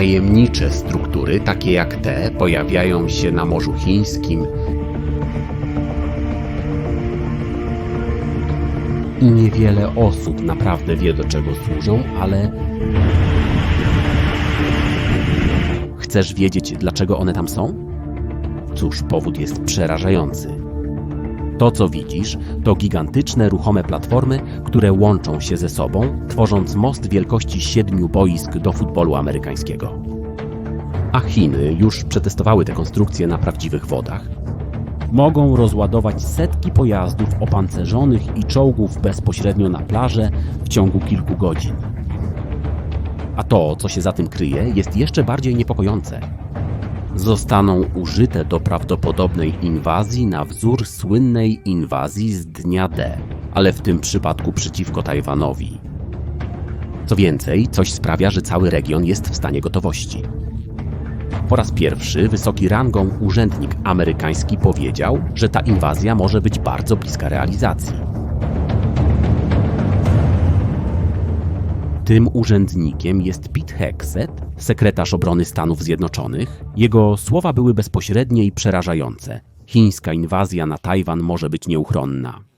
Tajemnicze struktury, takie jak te, pojawiają się na Morzu Chińskim i niewiele osób naprawdę wie do czego służą, ale chcesz wiedzieć dlaczego one tam są? Cóż, powód jest przerażający. To, co widzisz, to gigantyczne ruchome platformy, które łączą się ze sobą, tworząc most wielkości siedmiu boisk do futbolu amerykańskiego. A Chiny już przetestowały te konstrukcje na prawdziwych wodach. Mogą rozładować setki pojazdów opancerzonych i czołgów bezpośrednio na plażę w ciągu kilku godzin. A to, co się za tym kryje, jest jeszcze bardziej niepokojące zostaną użyte do prawdopodobnej inwazji na wzór słynnej inwazji z dnia D, ale w tym przypadku przeciwko Tajwanowi. Co więcej, coś sprawia, że cały region jest w stanie gotowości. Po raz pierwszy wysoki rangą urzędnik amerykański powiedział, że ta inwazja może być bardzo bliska realizacji. Tym urzędnikiem jest Pete Hegseth, sekretarz obrony Stanów Zjednoczonych. Jego słowa były bezpośrednie i przerażające. Chińska inwazja na Tajwan może być nieuchronna.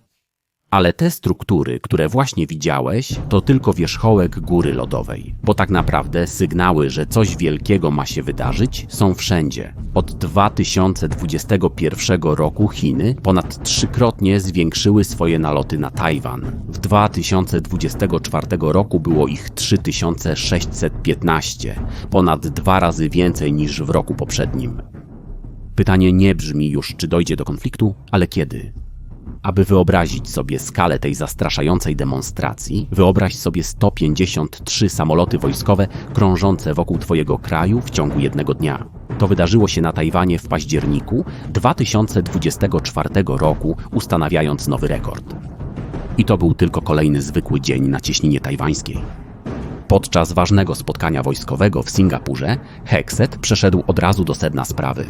Ale te struktury, które właśnie widziałeś, to tylko wierzchołek góry lodowej, bo tak naprawdę sygnały, że coś wielkiego ma się wydarzyć, są wszędzie. Od 2021 roku Chiny ponad trzykrotnie zwiększyły swoje naloty na Tajwan. W 2024 roku było ich 3615, ponad dwa razy więcej niż w roku poprzednim. Pytanie nie brzmi już, czy dojdzie do konfliktu, ale kiedy. Aby wyobrazić sobie skalę tej zastraszającej demonstracji, wyobraź sobie 153 samoloty wojskowe krążące wokół Twojego kraju w ciągu jednego dnia. To wydarzyło się na Tajwanie w październiku 2024 roku, ustanawiając nowy rekord. I to był tylko kolejny zwykły dzień na cieśninie tajwańskiej. Podczas ważnego spotkania wojskowego w Singapurze, Hekset przeszedł od razu do sedna sprawy.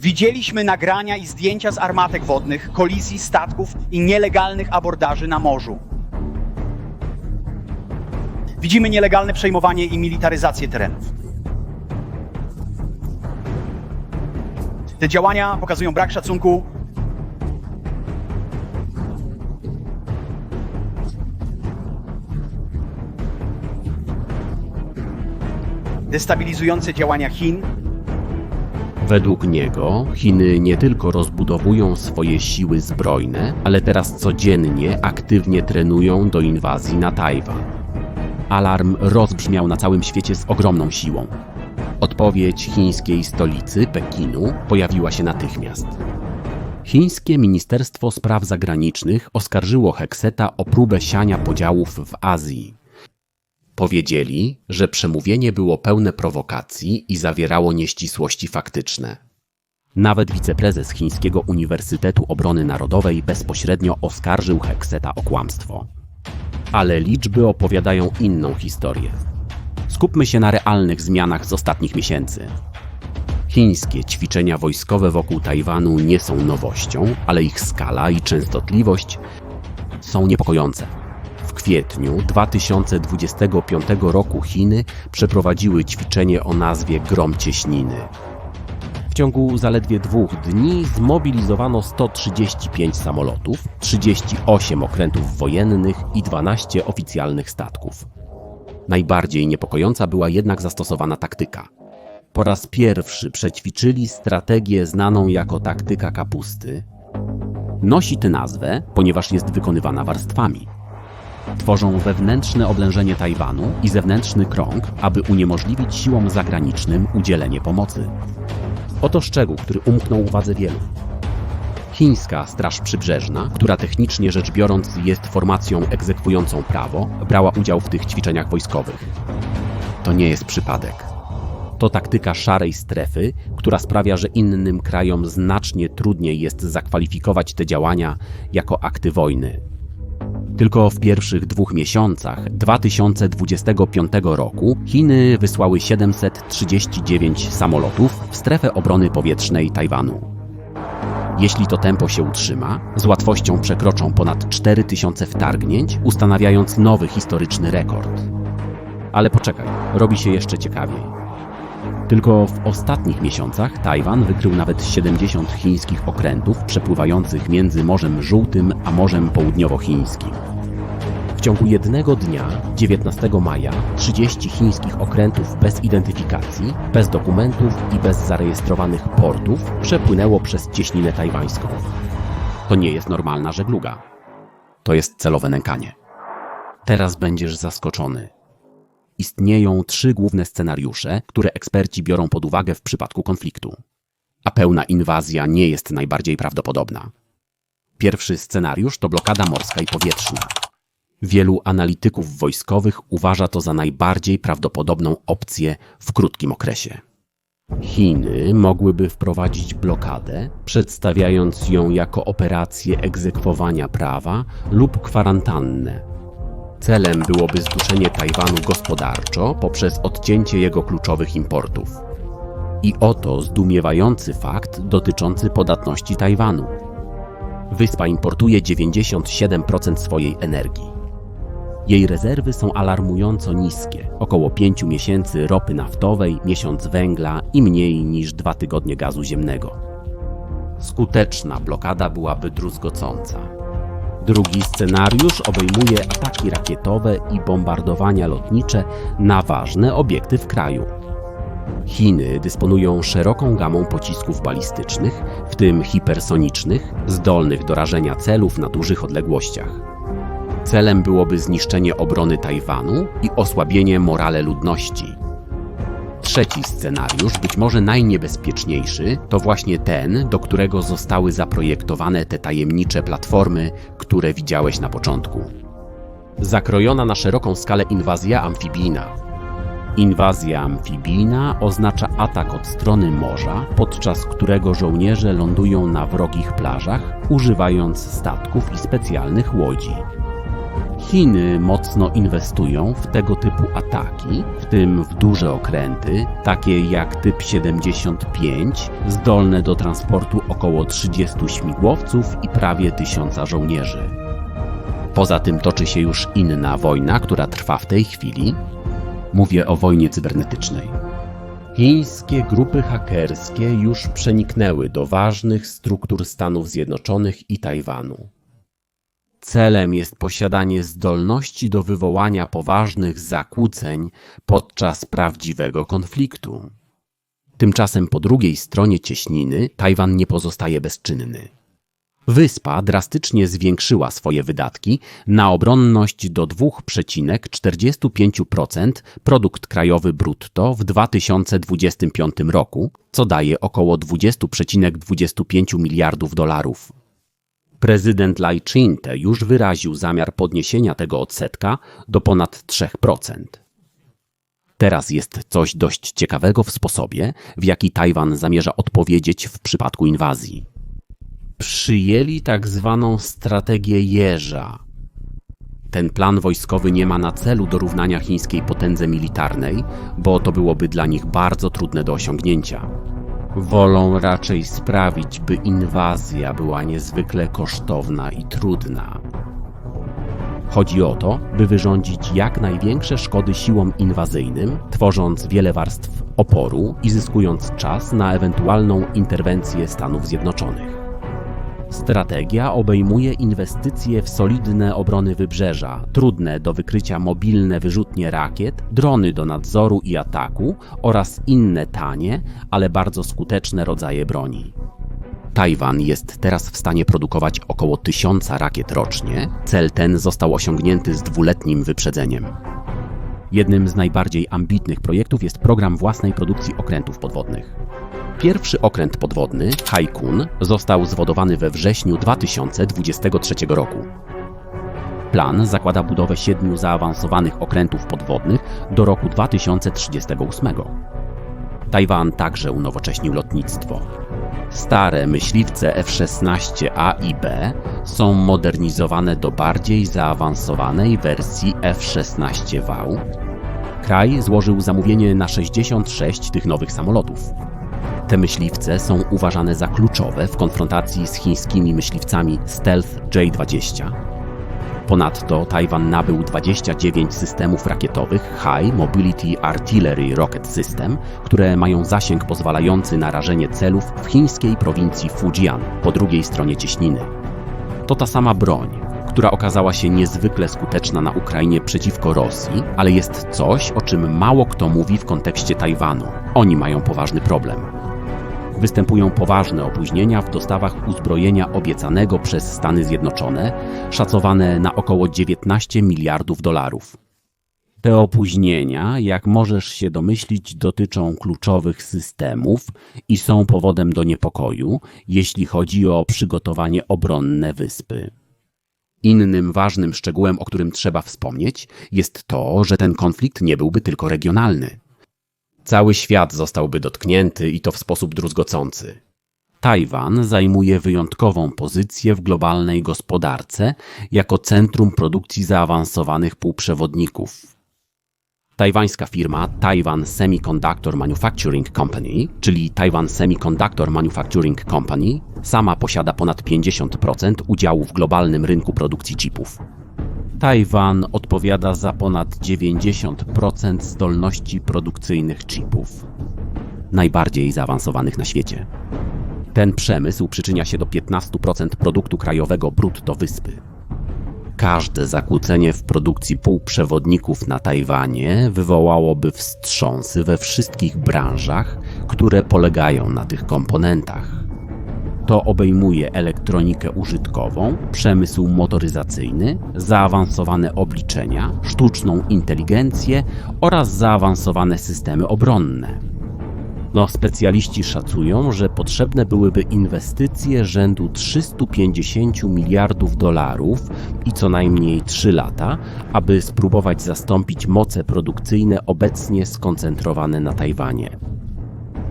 Widzieliśmy nagrania i zdjęcia z armatek wodnych, kolizji statków i nielegalnych abordaży na morzu. Widzimy nielegalne przejmowanie i militaryzację terenów. Te działania pokazują brak szacunku destabilizujące działania Chin Według niego Chiny nie tylko rozbudowują swoje siły zbrojne, ale teraz codziennie aktywnie trenują do inwazji na Tajwan. Alarm rozbrzmiał na całym świecie z ogromną siłą. Odpowiedź chińskiej stolicy, Pekinu, pojawiła się natychmiast. Chińskie Ministerstwo Spraw Zagranicznych oskarżyło Hekseta o próbę siania podziałów w Azji. Powiedzieli, że przemówienie było pełne prowokacji i zawierało nieścisłości faktyczne. Nawet wiceprezes Chińskiego Uniwersytetu Obrony Narodowej bezpośrednio oskarżył Hekseta o kłamstwo. Ale liczby opowiadają inną historię. Skupmy się na realnych zmianach z ostatnich miesięcy. Chińskie ćwiczenia wojskowe wokół Tajwanu nie są nowością, ale ich skala i częstotliwość są niepokojące. W kwietniu 2025 roku Chiny przeprowadziły ćwiczenie o nazwie Grom Cieśniny. W ciągu zaledwie dwóch dni zmobilizowano 135 samolotów, 38 okrętów wojennych i 12 oficjalnych statków. Najbardziej niepokojąca była jednak zastosowana taktyka. Po raz pierwszy przećwiczyli strategię znaną jako taktyka kapusty. Nosi tę nazwę, ponieważ jest wykonywana warstwami. Tworzą wewnętrzne oblężenie Tajwanu i zewnętrzny krąg, aby uniemożliwić siłom zagranicznym udzielenie pomocy. Oto szczegół, który umknął uwadze wielu. Chińska Straż Przybrzeżna, która technicznie rzecz biorąc jest formacją egzekwującą prawo, brała udział w tych ćwiczeniach wojskowych. To nie jest przypadek. To taktyka szarej strefy, która sprawia, że innym krajom znacznie trudniej jest zakwalifikować te działania jako akty wojny. Tylko w pierwszych dwóch miesiącach 2025 roku Chiny wysłały 739 samolotów w strefę obrony powietrznej Tajwanu. Jeśli to tempo się utrzyma, z łatwością przekroczą ponad 4000 wtargnięć, ustanawiając nowy historyczny rekord. Ale poczekaj, robi się jeszcze ciekawiej. Tylko w ostatnich miesiącach Tajwan wykrył nawet 70 chińskich okrętów przepływających między Morzem Żółtym a Morzem Południowochińskim. W ciągu jednego dnia, 19 maja, 30 chińskich okrętów bez identyfikacji, bez dokumentów i bez zarejestrowanych portów przepłynęło przez cieśninę tajwańską. To nie jest normalna żegluga. To jest celowe nękanie. Teraz będziesz zaskoczony. Istnieją trzy główne scenariusze, które eksperci biorą pod uwagę w przypadku konfliktu. A pełna inwazja nie jest najbardziej prawdopodobna. Pierwszy scenariusz to blokada morska i powietrzna. Wielu analityków wojskowych uważa to za najbardziej prawdopodobną opcję w krótkim okresie. Chiny mogłyby wprowadzić blokadę, przedstawiając ją jako operację egzekwowania prawa lub kwarantannę. Celem byłoby zduszenie Tajwanu gospodarczo poprzez odcięcie jego kluczowych importów. I oto zdumiewający fakt dotyczący podatności Tajwanu. Wyspa importuje 97% swojej energii. Jej rezerwy są alarmująco niskie około 5 miesięcy ropy naftowej, miesiąc węgla i mniej niż dwa tygodnie gazu ziemnego. Skuteczna blokada byłaby druzgocąca. Drugi scenariusz obejmuje ataki rakietowe i bombardowania lotnicze na ważne obiekty w kraju. Chiny dysponują szeroką gamą pocisków balistycznych, w tym hipersonicznych, zdolnych do rażenia celów na dużych odległościach. Celem byłoby zniszczenie obrony Tajwanu i osłabienie morale ludności. Trzeci scenariusz, być może najniebezpieczniejszy, to właśnie ten, do którego zostały zaprojektowane te tajemnicze platformy, które widziałeś na początku. Zakrojona na szeroką skalę inwazja amfibijna. Inwazja amfibijna oznacza atak od strony morza, podczas którego żołnierze lądują na wrogich plażach, używając statków i specjalnych łodzi. Chiny mocno inwestują w tego typu ataki, w tym w duże okręty, takie jak typ 75, zdolne do transportu około 30 śmigłowców i prawie 1000 żołnierzy. Poza tym toczy się już inna wojna, która trwa w tej chwili. Mówię o wojnie cybernetycznej. Chińskie grupy hakerskie już przeniknęły do ważnych struktur Stanów Zjednoczonych i Tajwanu. Celem jest posiadanie zdolności do wywołania poważnych zakłóceń podczas prawdziwego konfliktu. Tymczasem po drugiej stronie cieśniny Tajwan nie pozostaje bezczynny. Wyspa drastycznie zwiększyła swoje wydatki na obronność do 2,45% produkt krajowy brutto w 2025 roku, co daje około 20,25 miliardów dolarów. Prezydent Lai Ching-te już wyraził zamiar podniesienia tego odsetka do ponad 3%. Teraz jest coś dość ciekawego w sposobie, w jaki Tajwan zamierza odpowiedzieć w przypadku inwazji. Przyjęli tak zwaną strategię jeża. Ten plan wojskowy nie ma na celu dorównania chińskiej potędze militarnej, bo to byłoby dla nich bardzo trudne do osiągnięcia. Wolą raczej sprawić, by inwazja była niezwykle kosztowna i trudna. Chodzi o to, by wyrządzić jak największe szkody siłom inwazyjnym, tworząc wiele warstw oporu i zyskując czas na ewentualną interwencję Stanów Zjednoczonych. Strategia obejmuje inwestycje w solidne obrony wybrzeża, trudne do wykrycia mobilne wyrzutnie rakiet, drony do nadzoru i ataku oraz inne tanie, ale bardzo skuteczne rodzaje broni. Tajwan jest teraz w stanie produkować około tysiąca rakiet rocznie. Cel ten został osiągnięty z dwuletnim wyprzedzeniem. Jednym z najbardziej ambitnych projektów jest program własnej produkcji okrętów podwodnych. Pierwszy okręt podwodny, Haikun, został zwodowany we wrześniu 2023 roku. Plan zakłada budowę siedmiu zaawansowanych okrętów podwodnych do roku 2038. Tajwan także unowocześnił lotnictwo. Stare myśliwce F-16A i B są modernizowane do bardziej zaawansowanej wersji F-16V. Kraj złożył zamówienie na 66 tych nowych samolotów. Te myśliwce są uważane za kluczowe w konfrontacji z chińskimi myśliwcami Stealth J-20. Ponadto Tajwan nabył 29 systemów rakietowych High Mobility Artillery Rocket System, które mają zasięg pozwalający na rażenie celów w chińskiej prowincji Fujian po drugiej stronie cieśniny. To ta sama broń, która okazała się niezwykle skuteczna na Ukrainie przeciwko Rosji, ale jest coś, o czym mało kto mówi w kontekście Tajwanu. Oni mają poważny problem. Występują poważne opóźnienia w dostawach uzbrojenia obiecanego przez Stany Zjednoczone, szacowane na około 19 miliardów dolarów. Te opóźnienia, jak możesz się domyślić, dotyczą kluczowych systemów i są powodem do niepokoju, jeśli chodzi o przygotowanie obronne wyspy. Innym ważnym szczegółem, o którym trzeba wspomnieć, jest to, że ten konflikt nie byłby tylko regionalny. Cały świat zostałby dotknięty i to w sposób druzgocący. Tajwan zajmuje wyjątkową pozycję w globalnej gospodarce jako centrum produkcji zaawansowanych półprzewodników. Tajwańska firma Taiwan Semiconductor Manufacturing Company, czyli Taiwan Semiconductor Manufacturing Company, sama posiada ponad 50% udziału w globalnym rynku produkcji chipów. Tajwan odpowiada za ponad 90% zdolności produkcyjnych chipów, najbardziej zaawansowanych na świecie. Ten przemysł przyczynia się do 15% produktu krajowego brutto wyspy. Każde zakłócenie w produkcji półprzewodników na Tajwanie wywołałoby wstrząsy we wszystkich branżach, które polegają na tych komponentach. To obejmuje elektronikę użytkową, przemysł motoryzacyjny, zaawansowane obliczenia, sztuczną inteligencję oraz zaawansowane systemy obronne. No, specjaliści szacują, że potrzebne byłyby inwestycje rzędu 350 miliardów dolarów i co najmniej 3 lata, aby spróbować zastąpić moce produkcyjne obecnie skoncentrowane na Tajwanie.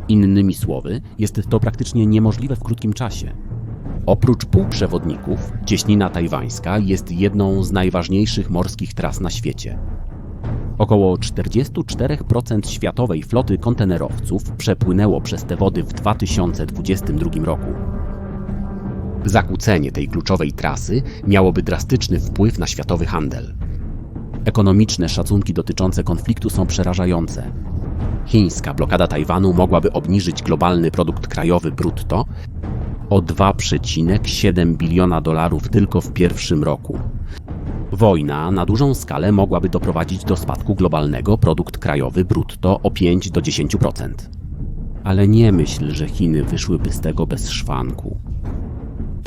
Innymi słowy, jest to praktycznie niemożliwe w krótkim czasie. Oprócz półprzewodników, cieśnina tajwańska jest jedną z najważniejszych morskich tras na świecie. Około 44% światowej floty kontenerowców przepłynęło przez te wody w 2022 roku. Zakłócenie tej kluczowej trasy miałoby drastyczny wpływ na światowy handel. Ekonomiczne szacunki dotyczące konfliktu są przerażające. Chińska blokada Tajwanu mogłaby obniżyć globalny produkt krajowy brutto o 2,7 biliona dolarów tylko w pierwszym roku. Wojna na dużą skalę mogłaby doprowadzić do spadku globalnego produkt krajowy brutto o 5 do 10%. Ale nie myśl, że Chiny wyszłyby z tego bez szwanku.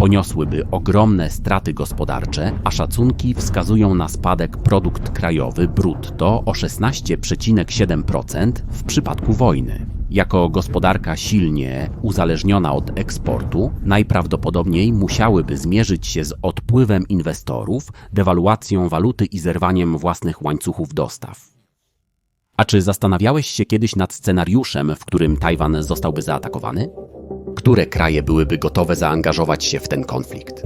Poniosłyby ogromne straty gospodarcze, a szacunki wskazują na spadek produkt krajowy brutto o 16,7% w przypadku wojny. Jako gospodarka silnie uzależniona od eksportu, najprawdopodobniej musiałyby zmierzyć się z odpływem inwestorów, dewaluacją waluty i zerwaniem własnych łańcuchów dostaw. A czy zastanawiałeś się kiedyś nad scenariuszem, w którym Tajwan zostałby zaatakowany? Które kraje byłyby gotowe zaangażować się w ten konflikt?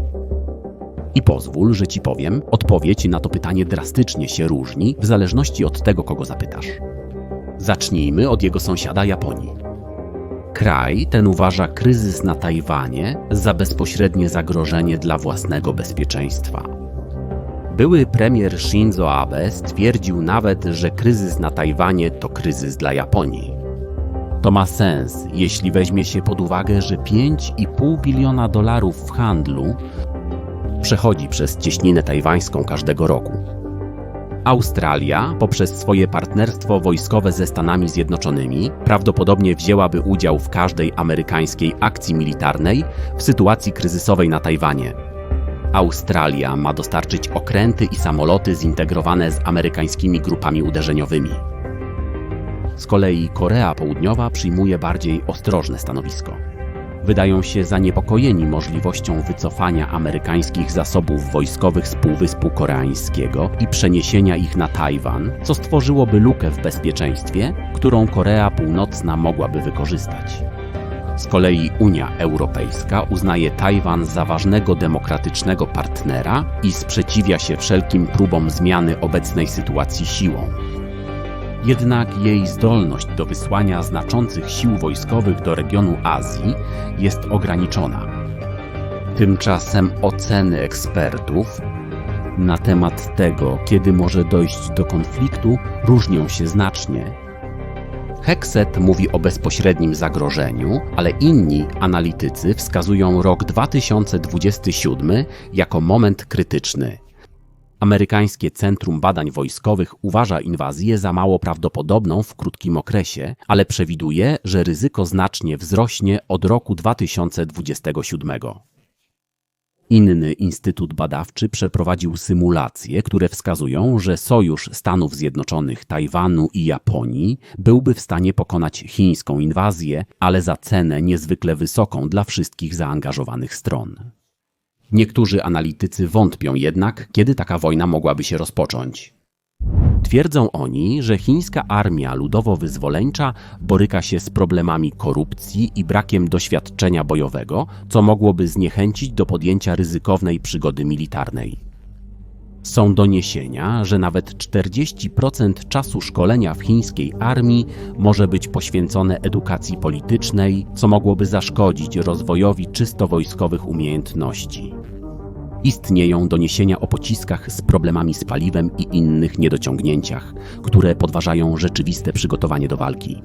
I pozwól, że ci powiem, odpowiedź na to pytanie drastycznie się różni w zależności od tego, kogo zapytasz. Zacznijmy od jego sąsiada Japonii. Kraj ten uważa kryzys na Tajwanie za bezpośrednie zagrożenie dla własnego bezpieczeństwa. Były premier Shinzo Abe stwierdził nawet, że kryzys na Tajwanie to kryzys dla Japonii. To ma sens, jeśli weźmie się pod uwagę, że 5,5 biliona dolarów w handlu przechodzi przez cieśninę tajwańską każdego roku. Australia, poprzez swoje partnerstwo wojskowe ze Stanami Zjednoczonymi, prawdopodobnie wzięłaby udział w każdej amerykańskiej akcji militarnej w sytuacji kryzysowej na Tajwanie. Australia ma dostarczyć okręty i samoloty zintegrowane z amerykańskimi grupami uderzeniowymi. Z kolei Korea Południowa przyjmuje bardziej ostrożne stanowisko. Wydają się zaniepokojeni możliwością wycofania amerykańskich zasobów wojskowych z Półwyspu Koreańskiego i przeniesienia ich na Tajwan, co stworzyłoby lukę w bezpieczeństwie, którą Korea Północna mogłaby wykorzystać. Z kolei Unia Europejska uznaje Tajwan za ważnego demokratycznego partnera i sprzeciwia się wszelkim próbom zmiany obecnej sytuacji siłą. Jednak jej zdolność do wysłania znaczących sił wojskowych do regionu Azji jest ograniczona. Tymczasem oceny ekspertów na temat tego, kiedy może dojść do konfliktu, różnią się znacznie. Hexet mówi o bezpośrednim zagrożeniu, ale inni analitycy wskazują rok 2027 jako moment krytyczny. Amerykańskie Centrum Badań Wojskowych uważa inwazję za mało prawdopodobną w krótkim okresie, ale przewiduje, że ryzyko znacznie wzrośnie od roku 2027. Inny instytut badawczy przeprowadził symulacje, które wskazują, że sojusz Stanów Zjednoczonych, Tajwanu i Japonii byłby w stanie pokonać chińską inwazję, ale za cenę niezwykle wysoką dla wszystkich zaangażowanych stron. Niektórzy analitycy wątpią jednak, kiedy taka wojna mogłaby się rozpocząć. Twierdzą oni, że chińska armia ludowo-wyzwoleńcza boryka się z problemami korupcji i brakiem doświadczenia bojowego, co mogłoby zniechęcić do podjęcia ryzykownej przygody militarnej. Są doniesienia, że nawet 40% czasu szkolenia w chińskiej armii może być poświęcone edukacji politycznej, co mogłoby zaszkodzić rozwojowi czysto wojskowych umiejętności. Istnieją doniesienia o pociskach z problemami z paliwem i innych niedociągnięciach, które podważają rzeczywiste przygotowanie do walki.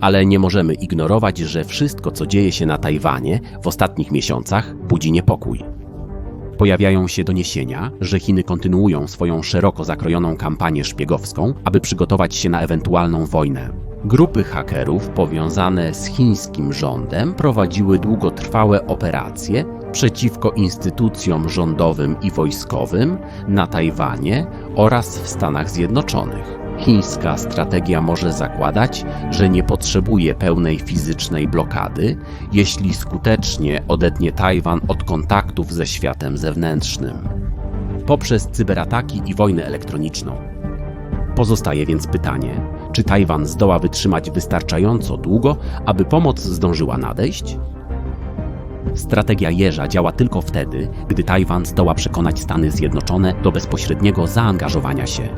Ale nie możemy ignorować, że wszystko, co dzieje się na Tajwanie w ostatnich miesiącach, budzi niepokój. Pojawiają się doniesienia, że Chiny kontynuują swoją szeroko zakrojoną kampanię szpiegowską, aby przygotować się na ewentualną wojnę. Grupy hakerów powiązane z chińskim rządem prowadziły długotrwałe operacje przeciwko instytucjom rządowym i wojskowym na Tajwanie oraz w Stanach Zjednoczonych. Chińska strategia może zakładać, że nie potrzebuje pełnej fizycznej blokady, jeśli skutecznie odetnie Tajwan od kontaktów ze światem zewnętrznym. Poprzez cyberataki i wojnę elektroniczną. Pozostaje więc pytanie, czy Tajwan zdoła wytrzymać wystarczająco długo, aby pomoc zdążyła nadejść? Strategia jeża działa tylko wtedy, gdy Tajwan zdoła przekonać Stany Zjednoczone do bezpośredniego zaangażowania się.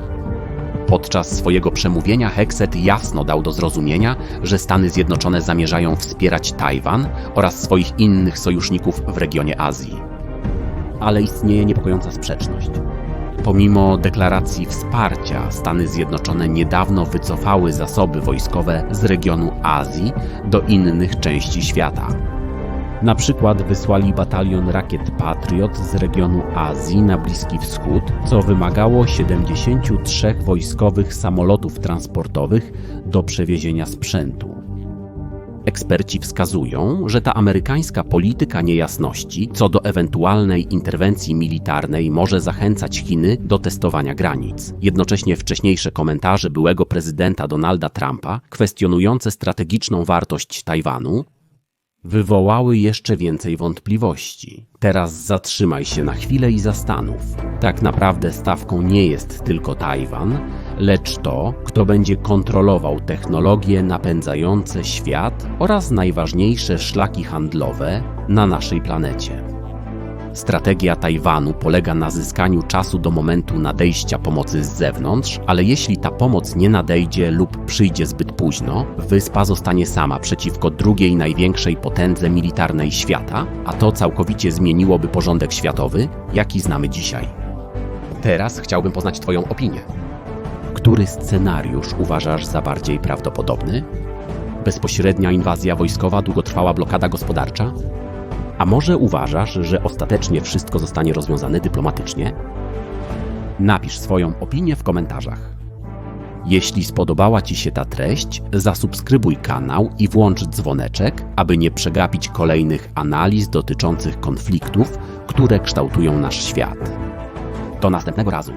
Podczas swojego przemówienia Hexet jasno dał do zrozumienia, że Stany Zjednoczone zamierzają wspierać Tajwan oraz swoich innych sojuszników w regionie Azji. Ale istnieje niepokojąca sprzeczność. Pomimo deklaracji wsparcia, Stany Zjednoczone niedawno wycofały zasoby wojskowe z regionu Azji do innych części świata. Na przykład wysłali batalion rakiet Patriot z regionu Azji na Bliski Wschód, co wymagało 73 wojskowych samolotów transportowych do przewiezienia sprzętu. Eksperci wskazują, że ta amerykańska polityka niejasności co do ewentualnej interwencji militarnej może zachęcać Chiny do testowania granic. Jednocześnie wcześniejsze komentarze byłego prezydenta Donalda Trumpa, kwestionujące strategiczną wartość Tajwanu, wywołały jeszcze więcej wątpliwości. Teraz zatrzymaj się na chwilę i zastanów. Tak naprawdę stawką nie jest tylko Tajwan, lecz to, kto będzie kontrolował technologie napędzające świat oraz najważniejsze szlaki handlowe na naszej planecie. Strategia Tajwanu polega na zyskaniu czasu do momentu nadejścia pomocy z zewnątrz, ale jeśli ta pomoc nie nadejdzie lub przyjdzie zbyt późno, wyspa zostanie sama przeciwko drugiej największej potędze militarnej świata, a to całkowicie zmieniłoby porządek światowy, jaki znamy dzisiaj. Teraz chciałbym poznać Twoją opinię. Który scenariusz uważasz za bardziej prawdopodobny? Bezpośrednia inwazja wojskowa, długotrwała blokada gospodarcza? A może uważasz, że ostatecznie wszystko zostanie rozwiązane dyplomatycznie? Napisz swoją opinię w komentarzach. Jeśli spodobała Ci się ta treść, zasubskrybuj kanał i włącz dzwoneczek, aby nie przegapić kolejnych analiz dotyczących konfliktów, które kształtują nasz świat. Do następnego razu.